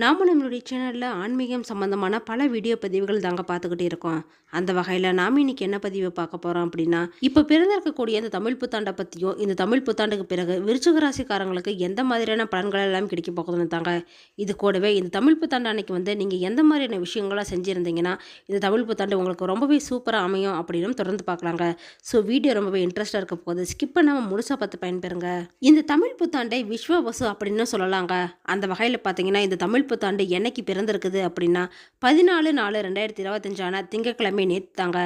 நாம் நம்மளுடைய சேனலில் ஆன்மீகம் சம்மந்தமான பல வீடியோ பதிவுகள் தாங்க பார்த்துக்கிட்டே இருக்கோம். அந்த வகையில் நாம் இன்னைக்கு என்ன பதிவு பார்க்க போகிறோம் அப்படின்னா இப்போ பிறந்திருக்கக்கூடிய இந்த தமிழ் புத்தாண்டை பற்றியும் இந்த தமிழ் புத்தாண்டுக்கு பிறகு விருச்சிக ராசிக்காரங்களுக்கு எந்த மாதிரியான பலன்கள் எல்லாம் கிடைக்க போகுதுன்னு தாங்க இது கூடவே இந்த தமிழ் புத்தாண்டு அன்னைக்கு வந்து நீங்கள் எந்த மாதிரியான விஷயங்களாக செஞ்சுருந்தீங்கன்னா இந்த தமிழ் புத்தாண்டு உங்களுக்கு ரொம்பவே சூப்பராக அமையும் அப்படின்னு தொடர்ந்து பார்க்கலாங்க. ஸோ வீடியோ ரொம்பவே இன்ட்ரெஸ்ட்டாக இருக்க போகுது. ஸ்கிப் பண்ணாமல் முழுசாக பார்த்து பயன்பெறுங்க. இந்த தமிழ் புத்தாண்டை விஸ்வவசு அப்படின்னு சொல்லலாங்க. அந்த வகையில் பார்த்தீங்கன்னா இந்த தமிழ் புத்தாண்டு என்னைக்கு பிறந்திருக்குது அப்படின்னா பதினாலு நாலு ரெண்டாயிரத்தி இருபத்தஞ்சான திங்கட்கிழமை நேற்று தாங்க.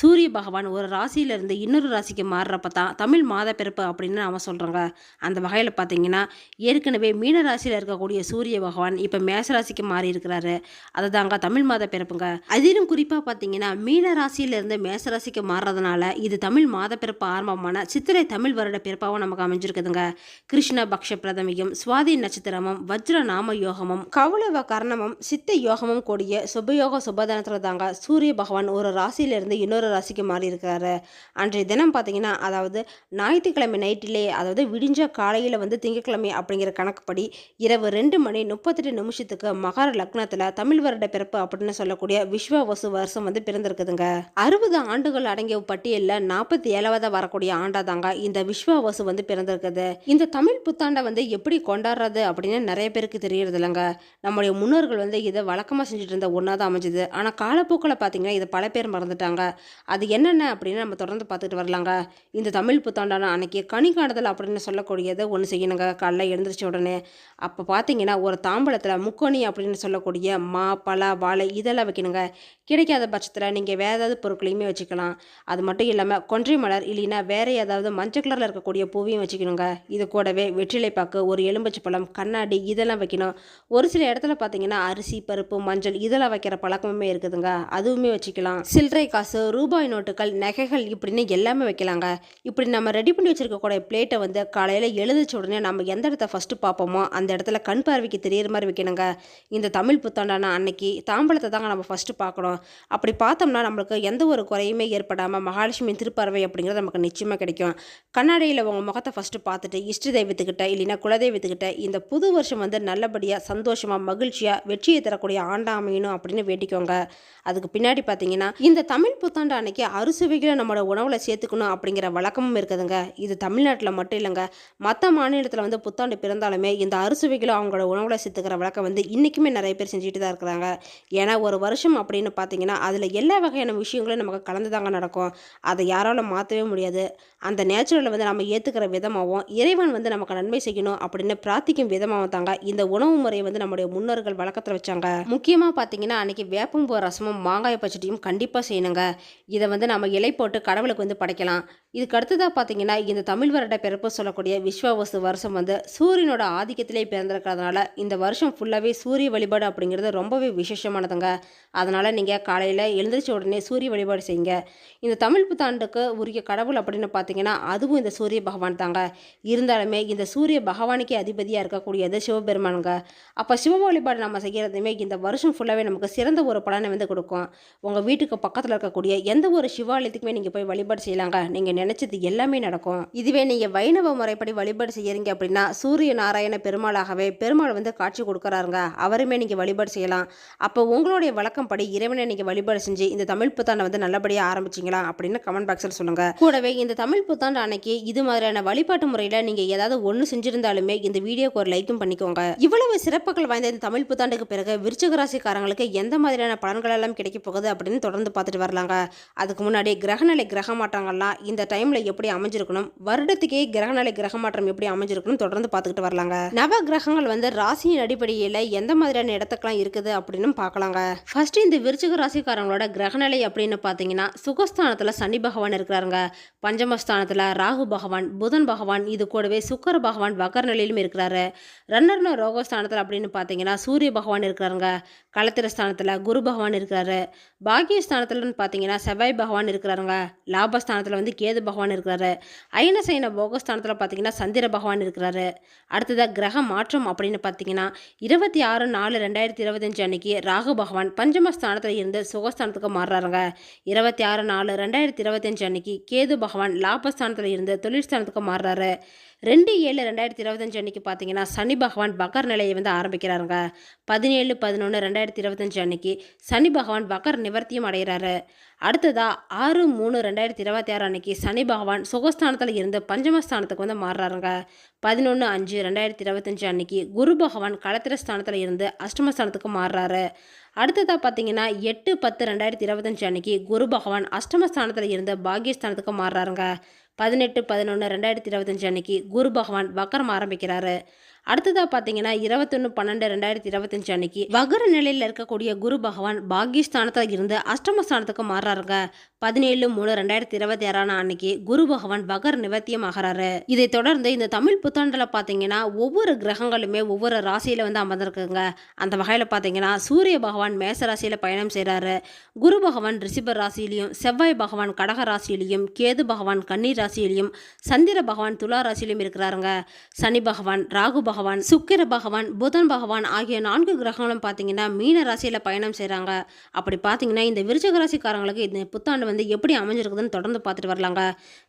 சூரிய பகவான் ஒரு ராசியிலிருந்து இன்னொரு ராசிக்கு மாறுறப்ப தான் தமிழ் மாத பிறப்பு அப்படின்னு நாம் சொல்கிறோங்க அந்த வகையில் பார்த்தீங்கன்னா ஏற்கனவே மீன ராசியில் இருக்கக்கூடிய சூரிய பகவான் இப்போ மேச ராசிக்கு மாறி இருக்கிறாரு. அதுதாங்க தமிழ் மாத பிறப்புங்க. அதிலும் குறிப்பாக பார்த்தீங்கன்னா மீன ராசியிலிருந்து மேச ராசிக்கு மாறுறதுனால இது தமிழ் மாத பிறப்பு ஆரம்பமான சித்திரை தமிழ் வருட பிறப்பாகவும் நமக்கு அமைஞ்சிருக்குதுங்க. கிருஷ்ண பக்ஷ பிரதமியும் சுவாதி நட்சத்திரமும் வஜ்ர நாம யோகமும் கவுளவ கர்ணமும் சித்த யோகமும் கூடிய சுபயோக சுபதனத்தில் தாங்க சூரிய பகவான் ஒரு ராசியிலிருந்து இன்னொரு ராசிக்கு மாறி இருக்கிறாரு அன்றைய தினம் பார்த்தீங்கன்னா அதாவது ஞாயிற்றுக்கிழமை நைட்டிலே அதாவது விடிஞ்ச காலையில் வந்து திங்கட்கிழமை அப்படிங்கிற கணக்குப்படி இரவு ரெண்டு மணி முப்பத்தெட்டு நிமிஷத்துக்கு மகர லக்னத்தில் தமிழ் வருட பிறப்பு அப்படின்னு சொல்லக்கூடிய விஸ்வ வசு வருஷம் வந்து பிறந்திருக்குதுங்க. அறுபது ஆண்டுகள் அடங்கிய பட்டியலில் நாற்பத்தி ஏழாவதாக வரக்கூடிய ஆண்டா தாங்க இந்த விஸ்வவசு வந்து பிறந்திருக்குது. இந்த தமிழ் புத்தாண்டை வந்து எப்படி கொண்டாடுறது அப்படின்னு நிறைய பேருக்கு தெரியறது இல்லைங்க நம்முடைய முன்னோர்கள் வந்து இதை வழக்கமாக செஞ்சுட்டு இருந்த ஒன்றா தான் அமைஞ்சுது. ஆனால் காலப்போக்கில் பார்த்தீங்கன்னா இதை பல பேர் மறந்துட்டாங்க. அது என்னென்ன அப்படின்னு நம்ம தொடர்ந்து பார்த்துட்டு வரலாங்க. இந்த தமிழ் புத்தாண்டான அன்னைக்கு கனி காணுதல் அப்படின்னு சொல்லக்கூடியதை ஒன்று செய்யணுங்க. காலைல எழுந்திரிச்ச உடனே. அப்போ பார்த்தீங்கன்னா ஒரு தாம்பழத்தில் முக்கோணி அப்படின்னு சொல்லக்கூடிய மா பலா வாழை இதெல்லாம் வைக்கணுங்க. கிடைக்காத பட்சத்தில் நீங்கள் வேறு ஏதாவது பொருட்களையுமே வச்சுக்கலாம். அது மட்டும் இல்லாமல் கொன்றை மலர் இல்லைன்னா வேறு ஏதாவது மஞ்சள் கலரில் இருக்கக்கூடிய பூவையும் வச்சுக்கணுங்க. இது கூடவே வெற்றிலை பாக்கு ஒரு எலும்பச்சு பழம் கண்ணாடி இதெல்லாம் வைக்கணும். ஒரு சில இடத்துல பார்த்தீங்கன்னா அரிசி பருப்பு மஞ்சள் இதெல்லாம் வைக்கிற பழக்கமுமே இருக்குதுங்க. அதுவுமே வச்சுக்கலாம். சில்லறை காசு ரூபாய் நோட்டுகள் நகைகள் இப்படின்னு எல்லாமே வைக்கலாங்க. இப்படி நம்ம ரெடி பண்ணி வச்சிருக்கக்கூடிய பிளேட்டை வந்து காலையில் எழுதிச்ச உடனே நம்ம எந்த இடத்த ஃபஸ்ட்டு பார்ப்போமோ அந்த இடத்துல கண் பார்வைக்கு தெரியிற மாதிரி வைக்கணுங்க. இந்த தமிழ் புத்தாண்டான அன்னைக்கு தாம்பழத்தை தாங்க நம்ம ஃபஸ்ட்டு பார்க்கணும். அப்படி பார்த்தோம்னா நம்மளுக்கு எந்த ஒரு குறையுமே ஏற்படாமல் மகாலட்சுமி திருப்பறவை அப்படிங்கிறது நமக்கு நிச்சயமாக கிடைக்கும். கண்ணாடியில் உங்கள் முகத்தை ஃபஸ்ட்டு பார்த்துட்டு இஷ்ட தெய்வத்துக்கிட்ட இல்லைன்னா குலதெய்வத்துக்கிட்ட இந்த புது வருஷம் வந்து நல்லபடியாக சந்தோஷமாக மகிழ்ச்சியாக வெற்றியை தரக்கூடிய ஆண்டா அமையணும் அப்படின்னு வேண்டிக்கோங்க. அதுக்கு பின்னாடி பார்த்தீங்கன்னா இந்த தமிழ் புத்தாண்டு அன்னைக்கு அறுசுவைகளை நம்மளோட உணவில் சேர்த்துக்கணும் அப்படிங்கிற வழக்கமும் இருக்குதுங்க. இது தமிழ்நாட்டில் மட்டும் இல்லைங்க. மற்ற மாநிலத்தில் வந்து புத்தாண்டு பிறந்தாலுமே இந்த அறுசுவைகளை அவங்களோட உணவில் சேர்த்துக்கிற வழக்கம் வந்து இன்றைக்குமே நிறைய பேர் செஞ்சுட்டு தான் இருக்கிறாங்க. ஏன்னா ஒரு வருஷம் அப்படின்னு பார்த்தீங்கன்னா அதில் எல்லா வகையான விஷயங்களும் நமக்கு கலந்து தாங்க நடக்கும். அதை யாராலும் மாற்றவே முடியாது. அந்த நேச்சுரலை வந்து நம்ம ஏற்றுக்கிற விதமாகவும் இறைவன் வந்து நமக்கு நன்மை செய்யணும் அப்படின்னு பிரார்த்திக்கும் விதமாகவும் தாங்க இந்த உணவு முறையை வந்து நம்முடைய முன்னோர்கள் வழக்கத்தில் வச்சாங்க. முக்கியமாக பார்த்தீங்கன்னா அன்னைக்கு வேப்பம்பூ ரசமும் மாங்காய பச்சடியும் கண்டிப்பாக செய்யணுங்க. இதை வந்து நம்ம இலை போட்டு கடவுளுக்கு வந்து படைக்கலாம். இதுக்கு அடுத்ததாக பார்த்தீங்கன்னா இந்த தமிழ் வருட பிறப்பு சொல்லக்கூடிய விஸ்வவசு வருஷம் வந்து சூரியனோட ஆதிக்கத்திலே பிறந்திருக்கிறதுனால இந்த வருஷம் ஃபுல்லாகவே சூரிய வழிபாடு அப்படிங்கிறது ரொம்பவே விசேஷமானதுங்க. அதனால் நீங்கள் காலையில் எழுந்திரிச்ச உடனே சூரிய வழிபாடு செய்யுங்க. இந்த தமிழ் புத்தாண்டுக்கு உரிய கடவுள் அப்படின்னு பார்த்தீங்கன்னா அதுவும் இந்த சூரிய பகவான் தாங்க. இருந்தாலுமே இந்த சூரிய பகவானுக்கே அதிபதியாக இருக்கக்கூடியது சிவபெருமானுங்க. அப்போ சிவ வழிபாடு நம்ம செய்கிறதுமே இந்த வருஷம் ஃபுல்லாகவே நமக்கு சிறந்த ஒரு பலனை வந்து கொடுக்கும். உங்கள் வீட்டுக்கு பக்கத்தில் இருக்கக்கூடிய எந்த ஒரு சிவாலயத்துக்குமே நீங்கள் போய் வழிபாடு செய்யலாங்க. நீங்கள் நினச்சது எல்லாமே நடக்கும். இதுவே நீங்கள் வைணவ முறைப்படி வழிபாடு செய்யறீங்க அப்படின்னா சூரிய நாராயண பெருமாளாகவே பெருமாள் வந்து காட்சி கொடுக்குறாருங்க. அவருமே நீங்கள் வழிபாடு செய்யலாம். அப்போ உங்களுடைய வழக்கம் படி இறைவனை நீங்கள் வழிபாடு செஞ்சு இந்த தமிழ் புத்தாண்டை வந்து நல்லபடியாக ஆரம்பிச்சிங்களா அப்படின்னு கமெண்ட் பாக்ஸில் சொல்லுங்கள் கூடவே இந்த தமிழ் புத்தாண்டு அன்னைக்கு இது மாதிரியான வழிபாட்டு முறையில் நீங்கள் ஏதாவது ஒன்று செஞ்சிருந்தாலுமே இந்த வீடியோக்கு ஒரு லைக்கும் பண்ணிக்கோங்க. இவ்வளவு சிறப்புகள் வாய்ந்த இந்த தமிழ் புத்தாண்டுக்கு பிறகு விருச்சிக ராசிக்காரங்களுக்கு எந்த மாதிரியான பலன்கள் எல்லாம் கிடைக்க போகுது அப்படின்னு தொடர்ந்து பார்த்துட்டு வரலாங்க. அதுக்கு முன்னாடி கிரகநிலை கிரக மாற்றங்கள்லாம் இந்த டைமில் எப்படி அமைஞ்சிருக்கணும் வருடத்துக்கே கிரகநிலை கிரக மாற்றம் எப்படி அமைஞ்சிருக்கணும் தொடர்ந்து பார்த்துக்கிட்டு வரலாங்க. நவ கிரகங்கள் வந்து ராசியின் அடிப்படையில் எந்த மாதிரியான இடத்துக்கெல்லாம் இருக்குது அப்படின்னு பார்க்கலாங்க. ஃபர்ஸ்ட் இந்த விருச்சிக ராசிக்காரங்களோட கிரகநிலை அப்படின்னு பார்த்தீங்கன்னா சுகஸ்தானத்தில் சனி பகவான் இருக்கிறாருங்க. பஞ்சமஸ்தானத்தில் ராகு பகவான் புதன் பகவான் இது கூடவே சுக்கர பகவான் வக்கர நிலையிலும் இருக்கிறாரு. ரன்னர்ன ரோகஸ்தானத்தில் அப்படின்னு பார்த்தீங்கன்னா சூரிய பகவான் இருக்கிறாருங்க. களத்திர ஸ்தானத்தில் குரு பகவான் இருக்கிறாரு. பாக்கியஸ்தானத்துலன்னு பார்த்தீங்கன்னா செவ்வாய் பகவான் இருக்கிறாருங்க. லாபஸ்தானத்தில் வந்து கேது பகவான் இருக்கிறாரு. அயனசைன போகஸ்தானத்தில் பார்த்தீங்கன்னா சந்திர பகவான் இருக்கிறாரு. அடுத்ததாக கிரக மாற்றம் அப்படின்னு பார்த்தீங்கன்னா இருபத்தி ஆறு நாலு ரெண்டாயிரத்தி இருபத்தஞ்சு அன்னைக்கு ராகு பகவான் பஞ்சமஸ்தானத்தில் இருந்து சுகஸ்தானத்துக்கு மாறுறாருங்க. இருபத்தி ஆறு நாலு ரெண்டாயிரத்தி இருபத்தஞ்சு அன்னைக்கு கேது பகவான் லாபஸ்தானத்தில் இருந்து தொழிற்ஸ்தானத்துக்கு மாறுறாரு. ரெண்டு ஏழு ரெண்டாயிரத்தி இருபத்தஞ்சு அன்னைக்கு பார்த்தீங்கன்னா சனி பகவான் பக்கர் நிலையை வந்து ஆரம்பிக்கிறாருங்க. பதினேழு பதினொன்று ரெண்டாயிரத்தி இருபத்தஞ்சு அன்னைக்கு சனி பகவான் பக்கர் நிவர்த்தியும் அடைகிறாரு. அடுத்ததாக ஆறு மூணு ரெண்டாயிரத்தி இருபத்தி ஆறு அன்னைக்கு சனி பகவான் சுகஸ்தானத்தில் இருந்து பஞ்சமஸ்தானத்துக்கு வந்து மாறுறாருங்க. பதினொன்று அஞ்சு ரெண்டாயிரத்தி இருபத்தஞ்சு அன்னைக்கு குரு பகவான் களத்திரஸ்தானத்தில் இருந்து அஷ்டமஸ்தானத்துக்கு மாறுறாரு. அடுத்ததாக பார்த்தீங்கன்னா எட்டு பத்து ரெண்டாயிரத்தி இருபத்தஞ்சு அன்னைக்கு குரு பகவான் அஷ்டமஸ்தானத்தில் இருந்து பாகியஸ்தானத்துக்கு மாறுறாருங்க. பதினெட்டு பதினொன்று ரெண்டாயிரத்தி இருபத்தஞ்சு அன்னைக்கு குரு பகவான் வக்கரம் ஆரம்பிக்கிறாரு. அடுத்ததாக பார்த்தீங்கன்னா இருபத்தொன்று பன்னெண்டு ரெண்டாயிரத்தி இருபத்தஞ்சு அன்னைக்கு வகர நிலையில் இருக்கக்கூடிய குரு பகவான் பாக்யஸ்தானத்தில் இருந்து அஷ்டமஸ்தானத்துக்கு மாறுறாருங்க. பதினேழு மூணு ரெண்டாயிரத்தி இருபத்தி ஆறான அன்னைக்கு குரு பகவான் வகர் நிவர்த்தியம் ஆகிறாரு. இதை தொடர்ந்து இந்த தமிழ் புத்தாண்டில் பார்த்தீங்கன்னா ஒவ்வொரு கிரகங்களுமே ஒவ்வொரு ராசியில் வந்து அமர்ந்திருக்குங்க. அந்த வகையில் பார்த்தீங்கன்னா சூரிய பகவான் மேச ராசியில் பயணம் செய்கிறாரு குரு பகவான் ரிஷிப ராசியிலையும் செவ்வாய் பகவான் கடக ராசியிலையும் கேது பகவான் கன்னி ராசியிலையும் சந்திர பகவான் துலா ராசியிலையும் இருக்கிறாருங்க. சனி பகவான் ராகு பகவான் பகவான் சுக்கிர பகவான் புதன் பகவான் ஆகிய நான்கு கிரகங்களும் பார்த்தீங்கன்னா மீன ராசியில் பயணம் செய்கிறாங்க அப்படி பார்த்தீங்கன்னா இந்த விருச்சக ராசிக்காரங்களுக்கு இந்த புத்தாண்டு வந்து எப்படி அமைஞ்சிருக்குதுன்னு தொடர்ந்து பார்த்துட்டு வரலாங்க.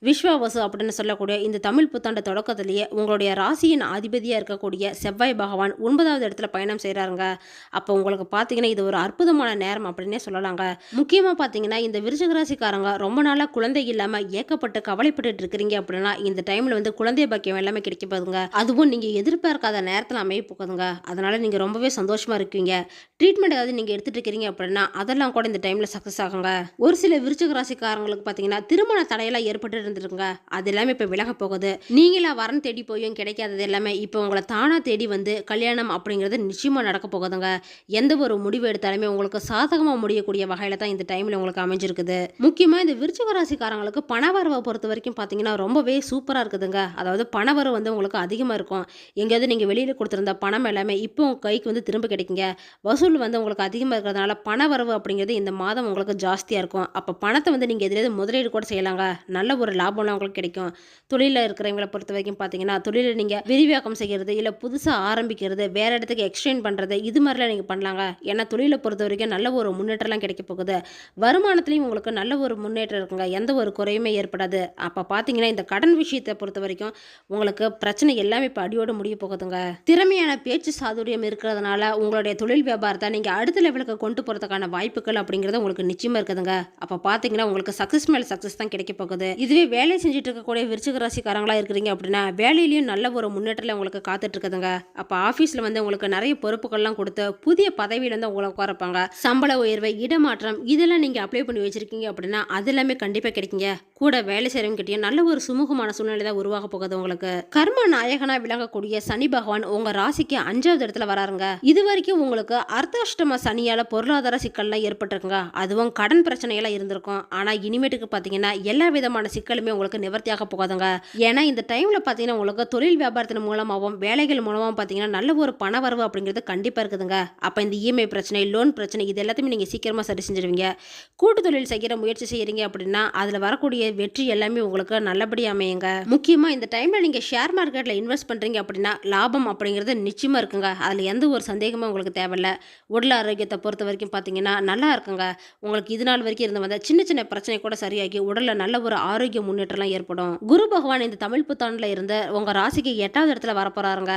விஸ்வாவசு அப்படின்னு சொல்லக்கூடிய இந்த தமிழ் புத்தாண்டு தொடக்கத்திலேயே உங்களுடைய ராசியின் அதிபதியாக இருக்கக்கூடிய செவ்வாய் பகவான் ஒன்பதாவது இடத்துல பயணம் செய்கிறாருங்க அப்போ உங்களுக்கு பார்த்தீங்கன்னா இது ஒரு அற்புதமான நேரம் அப்படின்னே சொல்லலாங்க. முக்கியமாக பார்த்தீங்கன்னா இந்த விருச்சக ராசிக்காரங்க ரொம்ப நாளாக குழந்தை இல்லாமல் ஏக்கப்பட்டு கவலைப்பட்டுட்டு இருக்கிறீங்க அப்படின்னா இந்த டைமில் வந்து குழந்தை பாக்கியம் எல்லாமே கிடைக்க போதுங்க அதுவும் நீங்கள் இருக்காத நேரத்தில் அமைய போகுதுங்க. அதனால் நீங்கள் ரொம்பவே சந்தோஷமாக இருக்கீங்க. ட்ரீட்மெண்ட் ஏதாவது நீங்கள் எடுத்துகிட்டு இருக்கிறீங்க அப்படின்னா அதெல்லாம் கூட இந்த டைமில் சக்ஸஸ் ஆகுங்க. ஒரு சில விருச்சக ராசிக்காரங்களுக்கு பார்த்தீங்கன்னா திருமண தடையெல்லாம் ஏற்பட்டு இருந்துருங்க அது எல்லாமே இப்போ விலக போகுது. நீங்களா வரன் தேடி போயும் கிடைக்காதது எல்லாமே இப்போ உங்களை தானாக தேடி வந்து கல்யாணம் அப்படிங்கிறது நிச்சயமாக நடக்க போகுதுங்க. எந்த ஒரு முடிவு எடுத்தாலுமே உங்களுக்கு சாதகமாக முடியக்கூடிய வகையில் தான் இந்த டைமில் உங்களுக்கு அமைஞ்சிருக்குது. முக்கியமாக இந்த விருச்சக ராசிக்காரங்களுக்கு பணவரவை பொறுத்த வரைக்கும் பார்த்தீங்கன்னா ரொம்பவே சூப்பராக இருக்குதுங்க. அதாவது பணவரவு வந்து உங்களுக்கு அதிகமாக இருக்கும். எங்கேயாவது நீங்கள் வெளியில் கொடுத்துருந்த பணம் எல்லாமே இப்போ உங்கள் கைக்கு வந்து திரும்ப கிடைக்குங்க. வசூல் வந்து உங்களுக்கு அதிகமாக இருக்கிறதுனால பண வரவு அப்படிங்கிறது இந்த மாதம் உங்களுக்கு ஜாஸ்தியாக இருக்கும். அப்போ பணத்தை வந்து நீங்கள் எதிராவது முதலீடு கூட செய்யலாங்க. நல்ல ஒரு லாபம்லாம் உங்களுக்கு கிடைக்கும். தொழிலில் இருக்கிறவங்களை பொறுத்த வரைக்கும் பார்த்தீங்கன்னா தொழிலில் நீங்கள் விரிவாக்கம் செய்கிறது இல்லை புதுசாக ஆரம்பிக்கிறது வேறு இடத்துக்கு எக்ஸ்டெண்ட் பண்ணுறது இது மாதிரிலாம் நீங்கள் பண்ணலாங்க. ஏன்னா தொழிலை பொறுத்த வரைக்கும் நல்ல ஒரு முன்னேற்றம்லாம் கிடைக்க போகுது. வருமானத்துலேயும் உங்களுக்கு நல்ல ஒரு முன்னேற்றம் இருக்குங்க. எந்த ஒரு குறையுமே ஏற்படாது. அப்போ பார்த்தீங்கன்னா இந்த கடன் விஷயத்தை பொறுத்த வரைக்கும் உங்களுக்கு பிரச்சனை எல்லாமே இப்போ அடியோடு முடிய போகுதுங்க. திறமையான பேச்சு சாதுரியம் இருக்கிறதுனால உங்களுடைய தொழில் வியாபாரத்தை நீங்கள் அடுத்த லெவலுக்கு கொண்டு போகிறதுக்கான வாய்ப்புகள் அப்படிங்கிறது உங்களுக்கு நிச்சயமாக இருக்குதுங்க. அப்போ பார்த்தீங்கன்னா உங்களுக்கு சக்ஸஸ் மேலே சக்ஸஸ் தான் கிடைக்க போகுது. இதுவே வேலை செஞ்சுட்டு இருக்கக்கூடிய விருச்சிக ராசிக்காரங்களா இருக்கிறீங்க அப்படின்னா வேலையிலையும் நல்ல ஒரு முன்னேற்றத்தில் உங்களுக்கு காத்துட்டு இருக்குதுங்க. அப்போ ஆஃபீஸில் வந்து உங்களுக்கு நிறைய பொறுப்புகள்லாம் கொடுத்து புதிய பதவியில வந்து உங்களை உட்காரப்பாங்க சம்பள உயர்வு இடமாற்றம் இதெல்லாம் நீங்கள் அப்ளை பண்ணி வச்சிருக்கீங்க அப்படின்னா அது எல்லாமே கண்டிப்பாக கிடைக்குங்க. கூட வேலை செய்கிறவங்க கிட்டயும் நல்ல ஒரு சுமூகமான சூழ்நிலை தான் உருவாக போகுது உங்களுக்கு. கர்ம நாயகனா விளங்கக்கூடிய சனி பகவான் உங்க ராசிக்கு அஞ்சாவது இடத்துல வராருங்க. இது வரைக்கும் உங்களுக்கு அர்த்தாஷ்டம சனியால பொருளாதார சிக்கல்லாம் ஏற்பட்டிருக்குங்க. அதுவும் கடன் பிரச்சனையெல்லாம் இருந்திருக்கும். ஆனா இனிமேட்டுக்கு பாத்தீங்கன்னா எல்லா விதமான சிக்கலுமே உங்களுக்கு நிவர்த்தியாக போகாதுங்க. ஏன்னா இந்த டைம்ல பாத்தீங்கன்னா உங்களுக்கு தொழில் வியாபாரத்தின் மூலமாகவும் வேலைகள் மூலமாகவும் பாத்தீங்கன்னா நல்ல ஒரு பண வரவு அப்படிங்கிறது கண்டிப்பா இருக்குதுங்க. அப்ப இந்த இஎம்ஐ பிரச்சனை லோன் பிரச்சனை இது எல்லாத்தையுமே நீங்க சீக்கிரமா சரி செஞ்சிருவீங்க. கூட்டு தொழில் செய்கிற முயற்சி செய்யறீங்க அப்படின்னா அதுல வரக்கூடிய வெற்றி எல்லாமே உங்களுக்கு நல்லபடியாக அமையுங்க. முக்கியமா இந்த டைம்ல நீங்க ஷேர் மார்க்கெட்ல இன்வெஸ்ட் பண்றீங்க அப்படின்னா லாபம் அப்படிங்கிறது நிச்சயமாக இருக்குங்க. அதில் எந்த ஒரு சந்தேகமும் உங்களுக்கு தேவையில்ல. உடல் ஆரோக்கியத்தை பொறுத்த வரைக்கும் பார்த்தீங்கன்னா நல்லா இருக்குங்க. உங்களுக்கு இது நாள் வரைக்கும் இருந்து வந்த சின்ன சின்ன பிரச்சனை கூட சரியாகி உடலில் நல்ல ஒரு ஆரோக்கிய முன்னேற்றம்லாம் ஏற்படும். குரு பகவான் இந்த தமிழ் புத்தாண்டில் இருந்து உங்கள் ராசிக்கு எட்டாவது இடத்துல வரப்போகிறாருங்க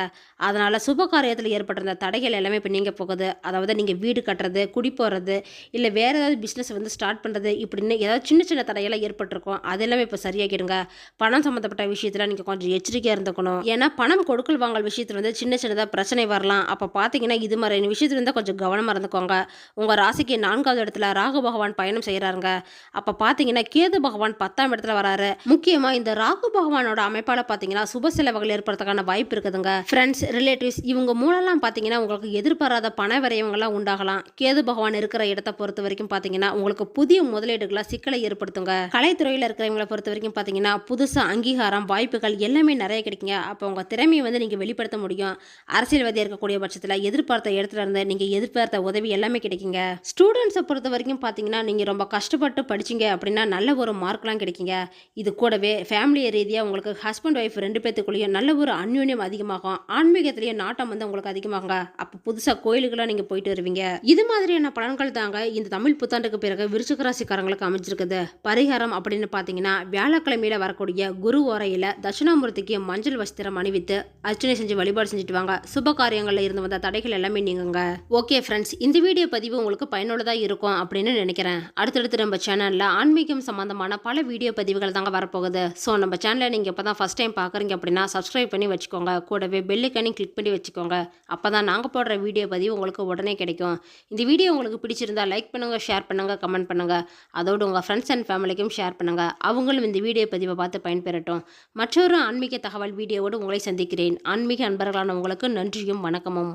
அதனால் சுப காரியத்தில் ஏற்பட்டிருந்த தடைகள் எல்லாமே இப்போ நீங்கள் போகுது. அதாவது நீங்கள் வீடு கட்டுறது குடி போடுறது இல்லை வேற ஏதாவது பிஸ்னஸ் வந்து ஸ்டார்ட் பண்ணுறது இப்படின்னு ஏதாவது சின்ன சின்ன தடையெல்லாம் ஏற்பட்டிருக்கும். அது எல்லாமே இப்போ சரியாகிடுங்க. பணம் சம்மந்தப்பட்ட விஷயத்தில் நீங்கள் கொஞ்சம் எச்சரிக்கையாக இருந்துக்கணும். ஏன்னா பணம் கொடுக்கல் வாங்க வாங்கல் விஷயத்தில் வந்து சின்ன சின்னதாக பிரச்சனை வரலாம். அப்போ பார்த்தீங்கன்னா இது மாதிரி விஷயத்துல இருந்தால் கொஞ்சம் கவனமாக இருந்துக்கோங்க. உங்கள் ராசிக்கு நான்காவது இடத்துல ராகு பகவான் பயணம் செய்கிறாருங்க அப்போ பார்த்தீங்கன்னா கேது பகவான் பத்தாம் இடத்துல வராரு. முக்கியமாக இந்த ராகு பகவானோட அமைப்பால் பார்த்தீங்கன்னா சுப செலவுகள் ஏற்படுறதுக்கான வாய்ப்பு இருக்குதுங்க. ஃப்ரெண்ட்ஸ் ரிலேட்டிவ்ஸ் இவங்க மூலம்லாம் பார்த்தீங்கன்னா உங்களுக்கு எதிர்பாராத பண விரயங்கள்லாம் உண்டாகலாம். கேது பகவான் இருக்கிற இடத்த பொறுத்த வரைக்கும் பார்த்தீங்கன்னா உங்களுக்கு புதிய முதலீடுகளாக சிக்கலை ஏற்படுத்துங்க. கலைத்துறையில் இருக்கிறவங்களை பொறுத்த வரைக்கும் பார்த்தீங்கன்னா புதுசாக அங்கீகாரம் வாய்ப்புகள் எல்லாமே நிறைய கிடைக்குங்க. அப்போ உங்கள் திறமையை வந்து நீங்கள் வெளிப்படுத்த முடியும். அரசியல்வாதியாக இருக்கக்கூடிய பட்சத்தில் எதிர்பார்த்த இடத்துல இருந்து நீங்கள் எதிர்பார்த்த உதவி எல்லாமே கிடைக்குங்க. ஸ்டூடெண்ட்ஸை பொறுத்த வரைக்கும் பார்த்தீங்கன்னா நீங்கள் ரொம்ப கஷ்டப்பட்டு படிச்சீங்க அப்படின்னா நல்ல ஒரு மார்க்லாம் கிடைக்குங்க. இது கூடவே ஃபேமிலி ரீதியாக உங்களுக்கு ஹஸ்பண்ட் ஒய்ஃப் ரெண்டு பேர்த்துக்குள்ளேயும் நல்ல ஒரு அந்யோன்யம் அதிகமாகும். ஆன்மீகத்திலேயே நாட்டம் வந்து உங்களுக்கு அதிகமாகுங்க. அப்போ புதுசாக கோயிலுக்கெல்லாம் நீங்கள் போயிட்டு வருவீங்க. இது மாதிரியான பலன்கள் தாங்க இந்த தமிழ் புத்தாண்டுக்கு பிறகு விருச்சிக ராசிக்காரங்களுக்கு அமைஞ்சிருக்குது. பரிகாரம் அப்படின்னு பார்த்தீங்கன்னா வியாழக்கிழமையில வரக்கூடிய குரு ஓரையில் தட்சிணாமூர்த்திக்கு மஞ்சள் வஸ்திரம் அணிவித்து அர்ச்சனை செஞ்சு வழிபாடு செஞ்சுட்டு வாங்க. சுப காரியங்களில் இருந்து வந்த தடைகள் எல்லாமே நீங்குங்க. ஓகே ஃப்ரெண்ட்ஸ் இந்த வீடியோ பதிவு உங்களுக்கு பயனுள்ளதாக இருக்கும் அப்படின்னு நினைக்கிறேன். அடுத்தடுத்து நம்ம சேனலில் ஆன்மீகம் சம்பந்தமான பல வீடியோ பதிவுகள் தாங்க வரப்போகுது. ஸோ நம்ம சேனலை நீங்கள் இப்போ தான் ஃபஸ்ட் டைம் பார்க்குறீங்க அப்படின்னா சப்ஸ்கிரைப் பண்ணி வச்சுக்கோங்க. கூடவே பெல்லுக்கனி கிளிக் பண்ணி வச்சுக்கோங்க. அப்போ தான் நாங்கள் போடுற வீடியோ பதிவு உங்களுக்கு உடனே கிடைக்கும். இந்த வீடியோ உங்களுக்கு பிடிச்சிருந்தா லைக் பண்ணுங்கள் ஷேர் பண்ணுங்கள் கமெண்ட் பண்ணுங்கள் அதோடு உங்கள் ஃப்ரெண்ட்ஸ் அண்ட் ஃபேமிலிக்கும் ஷேர் பண்ணுங்கள் அவங்களும் இந்த வீடியோ பதிவை பார்த்து பயன்பெறட்டும். மற்றொரு ஆன்மீக தகவல் வீடியோவோடு உங்களை சந்திக்கிறேன். ஆன்மீக அன்பர்களான உங்களுக்கு நன்றியும் வணக்கமும்.